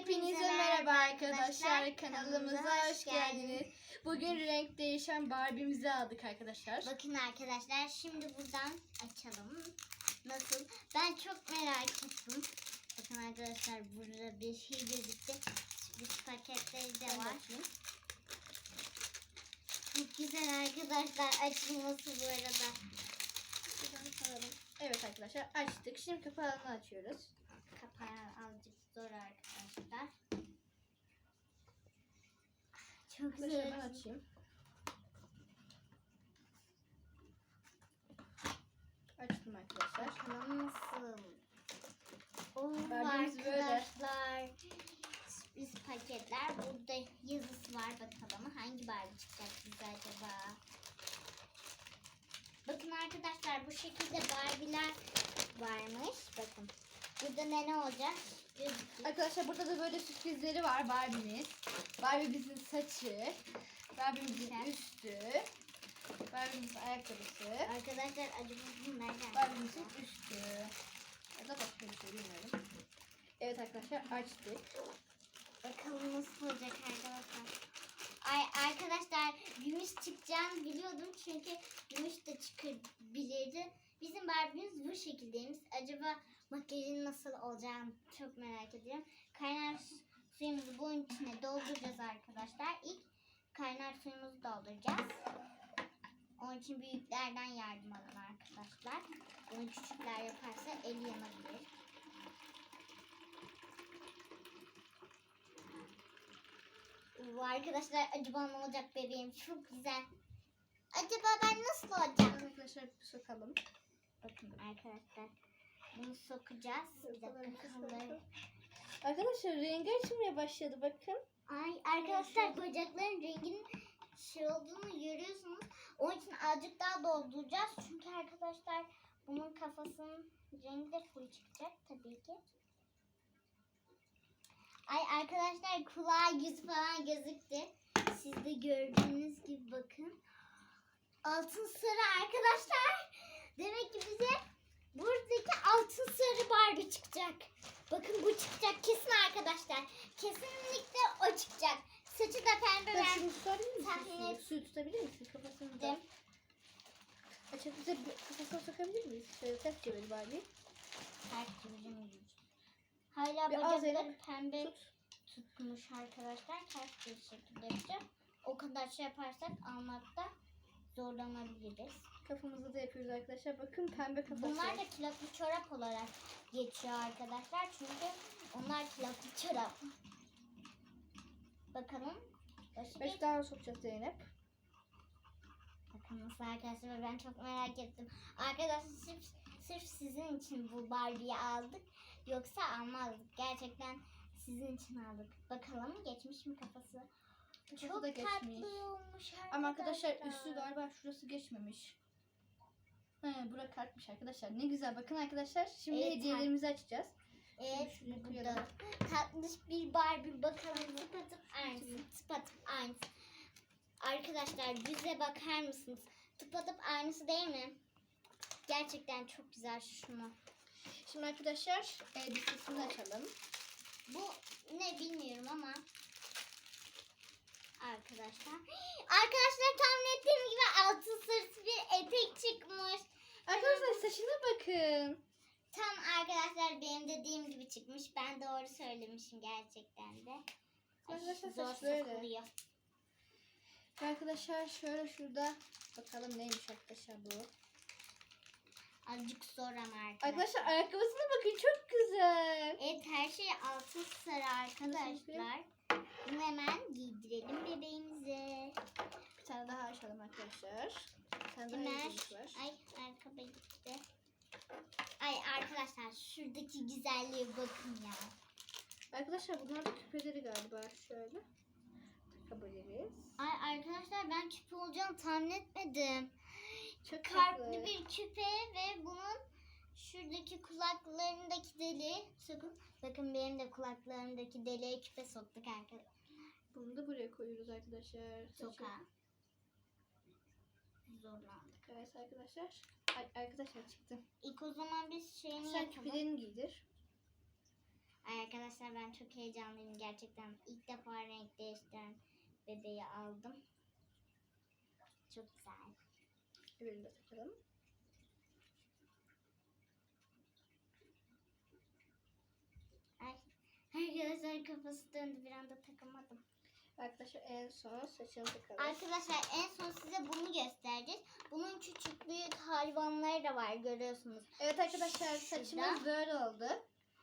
Hepinize merhaba arkadaşlar. Kanalımıza hoş geldiniz. Bugün renk değişen Barbie'mizi aldık arkadaşlar. Bakın arkadaşlar şimdi buradan açalım. Nasıl? Ben çok merak ettim. Bakın arkadaşlar burada bir şey gözüktü. Sürpriz paketleri de var. Çok güzel arkadaşlar açılması bu arada. Evet arkadaşlar açtık. Şimdi kapağını açıyoruz. Kapağı azıcık zor arkadaşlar. Çok Arkadaşlar güzel. ben açayım. Açtım arkadaşlar. Bakalım nasıl? Oo, Barbie'miz böyle. arkadaşlar. Sürpriz paketler. Burada yazısı var bakalım. Hangi Barbie çıkacak bize acaba? Bakın arkadaşlar bu şekilde Barbie'ler varmış. Bakın. Burada ne ne olacak? Arkadaşlar burada da böyle sürprizleri var Barbie'miz. Barbie'mizin saçı. Barbie'mizin Güzel. üstü. Barbie'mizin ayakkabısı. Arkadaşlar acaba bunlar nerede? Barbie'mizin üstü. Ya da başka bir şey bilmiyorum. Evet arkadaşlar açtık. Bakalım nasıl olacak arkadaşlar. Ay arkadaşlar gümüş çıkacağını biliyordum çünkü gümüş de çıkabilirdi. Bizim Barbie'miz bu şekildeymiş. Acaba makyajın nasıl olacağını çok merak ediyorum. Kaynar su- suyumuzu bunun içine dolduracağız arkadaşlar. İlk kaynar suyumuzu dolduracağız. Onun için büyüklerden yardım alın arkadaşlar. Bunu küçükler yaparsa eli yanabilir. Oo, arkadaşlar acaba ne olacak bebeğim? Çok güzel. Acaba ben nasıl olacağım? Arkadaşlar bir sokalım. Bakın arkadaşlar. Bunu sokacağız. Bir dakika. Arkadaşlar rengi açmaya başladı bakın. Ay arkadaşlar bacakların renginin şey olduğunu görüyorsunuz. Onun için azıcık daha dolduracağız. Çünkü arkadaşlar bunun kafasının rengi de full çıkacak tabii ki. Ay arkadaşlar kulağı yüzü falan gözüktü. Siz de gördüğünüz gibi bakın. Altın sarı arkadaşlar. Demek ki bize buradaki altın sarı Barbie çıkacak. Bakın bu çıkacak kesin arkadaşlar. Kesinlikle o çıkacak. Saçı da pembe Ben ben. şunu tutabilir Tahmin misin? et. Suyu tutabilir misin kafasını da? Dem. Bir kafasına sokabilir miyiz? Şöyle ters çevir bari. Ters çeviremiyoruz. Hala Bir bacakları pembe Tut. tutmuş arkadaşlar. Ters bir şekilde yapacağım. O kadar şey yaparsak almakta zorlanabiliriz. Kafamızı da yapıyoruz arkadaşlar. Bakın pembe kafası. Bunlar da kilotlu çorap olarak geçiyor arkadaşlar. Çünkü onlar kilotlu çorap. Bakalım. Başı Beş geç- daha sokacağız Zeynep. Nasıl arkadaşlar ben çok merak ettim. Arkadaşlar sırf, sırf sizin için bu Barbie'yi aldık. Yoksa almazdık. Gerçekten sizin için aldık. Bakalım geçmiş mi kafası? Kafası Çok da geçmiş. tatlı olmuş arkadaşlar. Ama arkadaşlar üstü galiba şurası geçmemiş. He, bura kalkmış arkadaşlar. Ne güzel. Bakın arkadaşlar. Şimdi Evet, hediyelerimizi açacağız. Evet burada tatlış bir Barbie bakalım tıpatıp aynısı tıpatıp aynısı. Arkadaşlar yüze bakar mısınız? Tıpatıp aynısı değil mi? Gerçekten çok güzel şunu. Şimdi arkadaşlar elbisesini açalım. Bu ne bilmiyorum ama arkadaşlar. Arkadaşlar tahmin ettiğim gibi altın sarısı bir etek çıkmış. Arkadaşlar saçına bakın. Tam arkadaşlar benim dediğim gibi çıkmış. Ben doğru söylemişim gerçekten de. Arkadaşlar saç böyle. Arkadaşlar şöyle şurada bakalım neymiş arkadaşlar bu. Azıcık zor ama arkadaşlar. Arkadaşlar ayakkabısına bakın çok güzel. Evet her şey altın sarı arkadaşlar. Bunu hemen giydirelim bebeğimize. Bir tane daha açalım arkadaşlar. Bir tane daha Hemen. hediyemiz var. Ay ayakkabı gitti. Ay arkadaşlar şuradaki güzelliğe bakın ya. Arkadaşlar bunlar da küpeleri galiba şöyle. Takabiliriz. Ay arkadaşlar ben küpe olacağını tahmin etmedim. Çok Kalpli tatlı. bir küpe ve bunun şuradaki kulaklarındaki deliğe sokun. Bakın benim de kulaklarımdaki deliğe küpe soktuk arkadaşlar. Bunu da buraya koyuyoruz arkadaşlar. Sokağa. Zorlandık. Evet arkadaşlar. Ay, arkadaşlar çıktı. İlk o zaman biz şeyini Sen yapalım. küpelerini giydir. Ay arkadaşlar ben çok heyecanlıyım gerçekten. İlk defa renk değiştiren bebeği aldım. Çok güzel. Öbürünü de takalım. Ay arkadaşlar kafası döndü bir anda takamadım. Arkadaşlar en son saçını takalım. Arkadaşlar en son size bunu göstereceğiz. Bunun küçük büyük hayvanları da var görüyorsunuz. Evet arkadaşlar saçımız böyle oldu.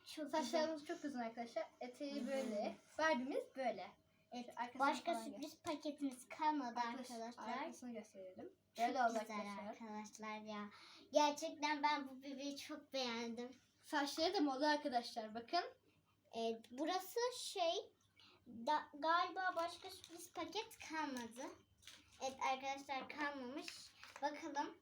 Çok güzel. Saçlarımız çok uzun arkadaşlar. Eteği böyle. Barbie'miz böyle. Evet, Başka sürpriz paketimiz kalmadı Arkadaşlar, arkadaşlar. Arkasını gösterelim. Çok Böyle oldu güzel arkadaşlar. arkadaşlar ya. Gerçekten ben bu bebeği çok beğendim. Saçları da moda arkadaşlar bakın. Evet, burası şey da, galiba başka sürpriz paket kalmadı. Evet arkadaşlar kalmamış. Bakalım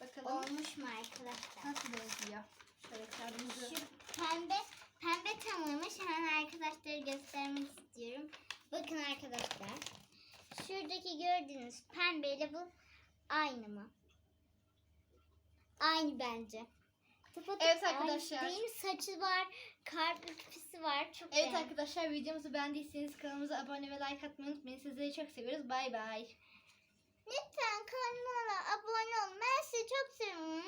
Bakalım olmuş mu arkadaşlar? nasıl benziyor. Şöyle kağıdımızı. Şu pembe pembe tamammış. Hemen arkadaşları göstermek istiyorum. Bakın arkadaşlar. Şuradaki gördüğünüz pembeyle bu aynı mı? Aynı bence. Tıpatıp Evet arkadaşlar. Mi? Saçı var, kalp küpesi var. Çok Evet beğendim. arkadaşlar videomuzu beğendiyseniz kanalımıza abone ve like atmayı unutmayın. Sizleri çok seviyoruz. Bay bay. Lütfen kanalıma abone olun. Ben sizi çok seviyorum.